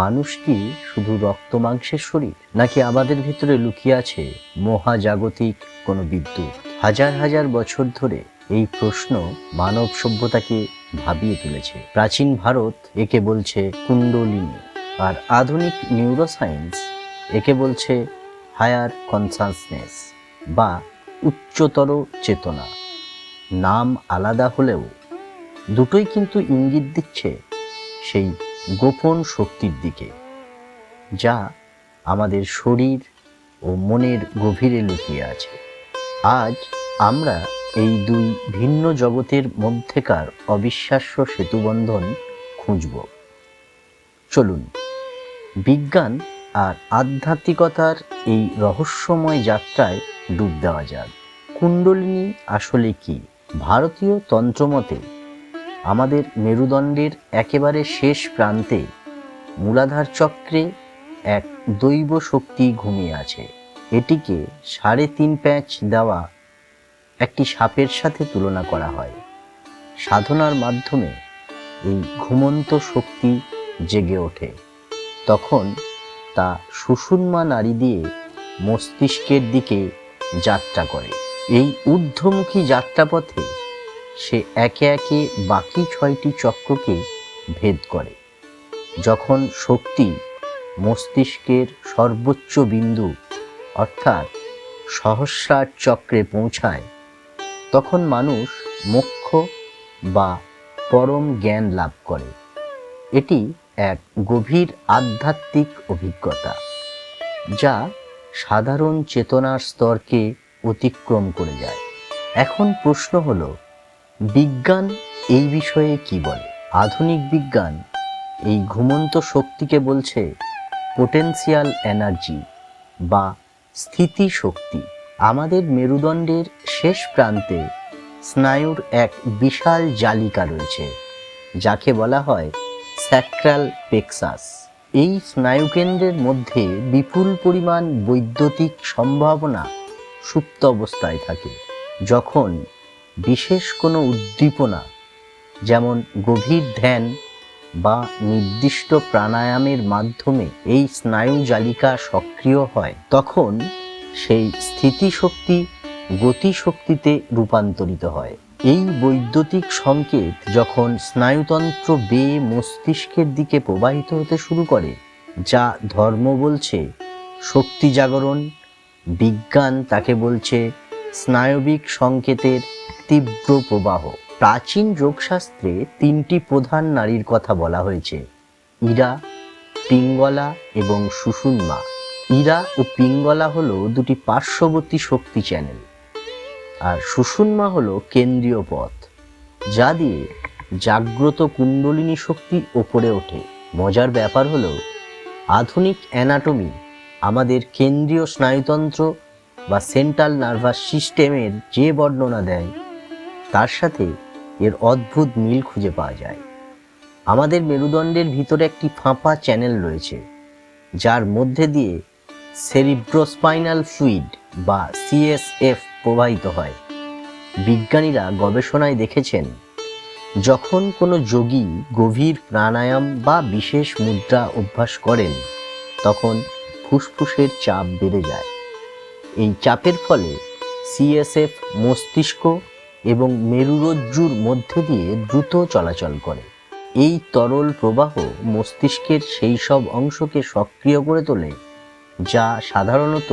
মানুষ কি শুধু রক্ত মাংসের শরীর, নাকি আমাদের ভিতরে লুকিয়ে আছে মহাজাগতিক কোনো বিদ্যুৎ? হাজার হাজার বছর ধরে এই প্রশ্ন মানব সভ্যতাকে ভাবিয়ে তুলেছে। প্রাচীন ভারত একে বলছে কুণ্ডলিনী, আর আধুনিক নিউরোসায়েন্স একে বলছে হায়ার কনসাসনেস বা উচ্চতর চেতনা। নাম আলাদা হলেও দুটোই কিন্তু ইঙ্গিত দিচ্ছে সেই গোপন শক্তির দিকে, যা আমাদের শরীর ও মনের গভীরে লুকিয়ে আছে। আজ আমরা এই দুই ভিন্ন জগতের মধ্যেকার অবিশ্বাস্য সেতুবন্ধন খুঁজব। চলুন, বিজ্ঞান আর আধ্যাত্মিকতার এই রহস্যময় যাত্রায় ডুব দেওয়া যাক। কুণ্ডলিনী আসলে কি? ভারতীয় তন্ত্রমতে আমাদের মেরুদণ্ডের একেবারে শেষ প্রান্তে মূলাধার চক্রে এক দৈব শক্তি ঘুমিয়ে আছে। এটিকে সাড়ে তিন প্যাঁচ দেওয়া একটি সাপের সাথে তুলনা করা হয়। সাধনার মাধ্যমে এই ঘুমন্ত শক্তি জেগে ওঠে। তখন তা সুষুম্মা নারী দিয়ে মস্তিষ্কের দিকে যাত্রা করে। এই ঊর্ধ্বমুখী যাত্রাপথে সে একে একে বাকি ছয়টি চক্রকে ভেদ করে। যখন শক্তি মস্তিষ্কের সর্বোচ্চ বিন্দু, অর্থাৎ সহস্রার চক্রে পৌঁছায়, তখন মানুষ মোক্ষ বা পরম জ্ঞান লাভ করে। এটি এক গভীর আধ্যাত্মিক অভিজ্ঞতা, যা সাধারণ চেতনার স্তরকে অতিক্রম করে যায়। এখন প্রশ্ন হলো বিজ্ঞান এই বিষয়ে কি বলে? আধুনিক বিজ্ঞান এই ঘুমন্ত শক্তিকে বলছে পোটেন্সিয়াল এনার্জি বা স্থিতি শক্তি আমাদের মেরুদণ্ডের শেষ প্রান্তে স্নায়ুর এক বিশাল জালিকা রয়েছে, যাকে বলা হয় স্যাক্রাল পেক্সাস এই স্নায়ুকেন্দ্রের মধ্যে বিপুল পরিমাণ বৈদ্যুতিক সম্ভাবনা সুপ্ত অবস্থায় থাকে, যখন বিশেষ কোনো উদ্দীপনা, যেমন গভীর ধ্যান বা নির্দিষ্ট প্রাণায়ামের মাধ্যমে এই স্নায়ু জালিকা সক্রিয় হয়, তখন সেই স্থিতিশক্তি গতিশক্তিতে রূপান্তরিত হয়। এই বৈদ্যুতিক সংকেত যখন স্নায়ুতন্ত্র বেয়ে মস্তিষ্কের দিকে প্রবাহিত হতে শুরু করে, যা ধর্ম বলছে শক্তি জাগরণ, বিজ্ঞান তাকে বলছে স্নায়বিক সংকেতের তীব্র প্রবাহ। প্রাচীন যোগশাস্ত্রে তিনটি প্রধান নারীর কথা বলা হয়েছে। ইরা, পিঙ্গলা এবং সুষুম্মা। ইরা ও পিঙ্গলা হলো দুটি পার্শ্ববর্তী শক্তি চ্যানেল। আর সুষুম্মা হলো কেন্দ্রীয় পথ, যা দিয়ে জাগ্রত কুণ্ডলিনী শক্তি ওপরে ওঠে। মজার ব্যাপার হলো, আধুনিক অ্যানাটমি আমাদের কেন্দ্রীয় স্নায়ুতন্ত্র বা সেন্ট্রাল নার্ভাস সিস্টেমের যে বর্ণনা দেয় সাথে এর অদ্ভুত মিল খুঁজে পাওয়া যায়। আমাদের মেরুদণ্ডের ভিতরে একটি ফাঁপা চ্যানেল রয়েছে, যার মধ্যে দিয়ে সেরিব্রোস্পাইনাল ফ্লুইড বা সিএসএফ প্রবাহিত হয়। বিজ্ঞানীরা গবেষণায় দেখেছেন, যখন কোনো যোগী গভীর প্রাণায়াম বা বিশেষ মুদ্রা অভ্যাস করেন, তখন ফুসফুসের চাপ বেড়ে যায়। এই চাপের ফলে সিএসএফ মস্তিষ্ক এবং মেরুরজ্জুর মধ্যে দিয়ে দ্রুত চলাচল করে। এই তরল প্রবাহ মস্তিষ্কের সেই সব অংশকে সক্রিয় করে তোলে, যা সাধারণত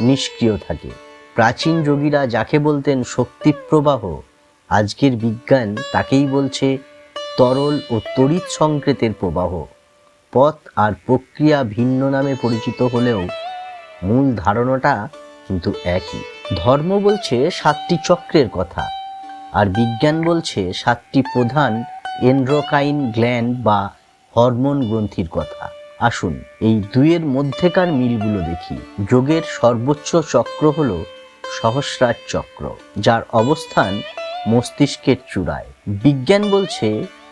নিষ্ক্রিয় থাকে। প্রাচীন যোগীরা যাকে বলতেন শক্তি প্রবাহ আজকের বিজ্ঞান তাকেই বলছে তরল ও তড়িৎ সংকেতের প্রবাহ। পথ আর প্রক্রিয়া ভিন্ন নামে পরিচিত হলেও মূল ধারণাটা কিন্তু একই। ধর্ম বলছে সাতটি চক্রের কথা, আর বিজ্ঞান বলছে সাতটি প্রধান এন্ড্রোকাইন গ্ল্যান্ড বা হরমোন গ্রন্থির কথা। আসুন এই দুইয়ের মধ্যেকার মিলগুলো দেখি। যোগের সর্বোচ্চ চক্র হল সহস্রার চক্র, যার অবস্থান মস্তিষ্কের চূড়ায়। বিজ্ঞান বলছে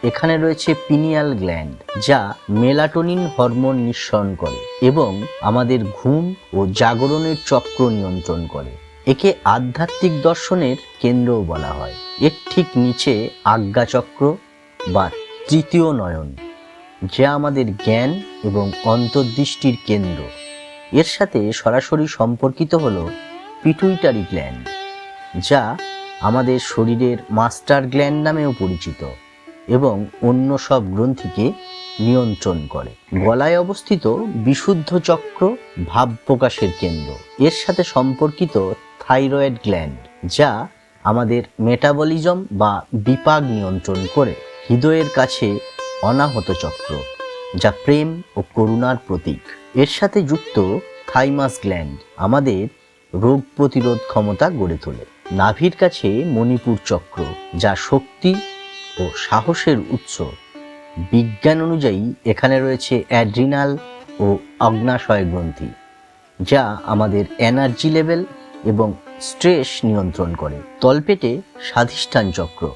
এখানে রয়েছে পিনিয়াল গ্ল্যান্ড, যা মেলাটোনিন হরমোন নিঃসরণ করে এবং আমাদের ঘুম ও জাগরণের চক্র নিয়ন্ত্রণ করে। একে আধ্যাত্মিক দর্শনের কেন্দ্রও বলা হয়। এর ঠিক নিচে আজ্ঞাচক্র বা তৃতীয় নয়ন, যা আমাদের জ্ঞান এবং অন্তর্দৃষ্টির কেন্দ্র। এর সাথে সরাসরি সম্পর্কিত হল পিটুইটারি গ্ল্যান্ড, যা আমাদের শরীরের মাস্টার গ্ল্যান্ড নামেও পরিচিত এবং অন্য সব গ্রন্থিকে নিয়ন্ত্রণ করে। গলায় অবস্থিত বিশুদ্ধ চক্র ভাব প্রকাশের কেন্দ্র। এর সাথে সম্পর্কিত থাইরয়েড গ্ল্যান্ড, যা আমাদের মেটাবলিজম বা বিপাক নিয়ন্ত্রণ করে হৃদয়ের কাছে অনাহত চক্র, যা প্রেম ও করুণার প্রতীক। এর সাথে যুক্ত থাইমাস গ্ল্যান্ড আমাদের রোগ প্রতিরোধ ক্ষমতা গড়ে তোলে। নাভির কাছে মণিপুর চক্র, যা শক্তি ও সাহসের উৎস। বিজ্ঞান অনুযায়ী এখানে রয়েছে অ্যাড্রিনাল ও অগ্নাশয় গ্রন্থি, যা আমাদের এনার্জি লেভেল এবং স্ট্রেস নিয়ন্ত্রণ করে। তলপেটে স্বাধিষ্ঠান চক্র,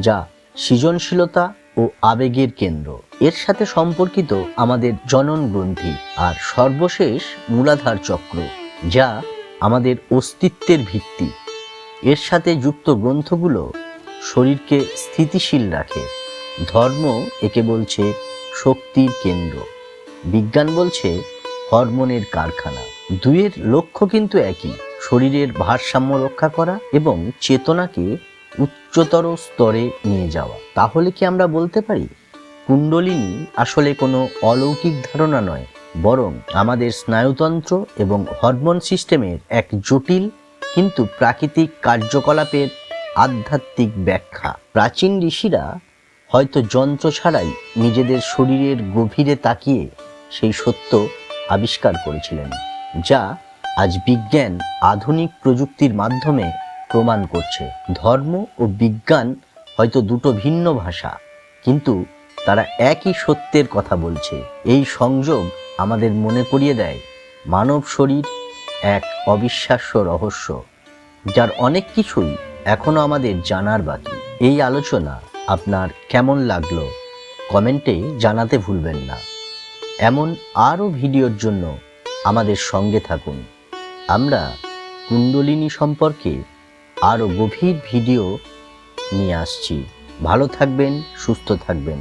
যা সৃজনশীলতা ও আবেগের কেন্দ্র। এর সাথে সম্পর্কিত আমাদের জনন গ্রন্থি আর সর্বশেষ মূলাধার চক্র, যা আমাদের অস্তিত্বের ভিত্তি। এর সাথে যুক্ত গ্রন্থগুলো শরীরকে স্থিতিশীল রাখে। ধর্ম একে বলছে শক্তির কেন্দ্র। বিজ্ঞান বলছে হরমোনের কারখানা। দুয়ের লক্ষ্য কিন্তু একই। শরীরের ভারসাম্য রক্ষা করা এবং চেতনাকে উচ্চতর স্তরে নিয়ে যাওয়া। তাহলে কি আমরা বলতে পারি? কুণ্ডলিনী আসলে কোনো অলৌকিক ধারণা নয়, বরং আমাদের স্নায়ুতন্ত্র এবং হরমোন সিস্টেমের এক জটিল কিন্তু প্রাকৃতিক কার্যকলাপের আধ্যাত্মিক ব্যাখ্যা। প্রাচীন ঋষিরা হয়তো যন্ত্র ছাড়াই নিজেদের শরীরের গভীরে তাকিয়ে সেই সত্য আবিষ্কার করেছিলেন, যা আজ বিজ্ঞান আধুনিক প্রযুক্তির মাধ্যমে প্রমাণ করছে। ধর্ম ও বিজ্ঞান হয়তো দুটো ভিন্ন ভাষা, কিন্তু তারা একই সত্যের কথা বলছে। এই সংযোগ আমাদের মনে করিয়ে দেয়, মানব শরীর এক অবিশ্বাস্য রহস্য, যার অনেক কিছুই এখনও আমাদের জানার বাকি। এই আলোচনা আপনার কেমন লাগল, কমেন্টে জানাতে ভুলবেন না। এমন আরও ভিডিওর জন্য আমাদের সঙ্গে থাকুন। আমরা কুণ্ডলিনী সম্পর্কে আরও গভীর ভিডিও নিয়ে আসছি। ভালো থাকবেন সুস্থ থাকবেন।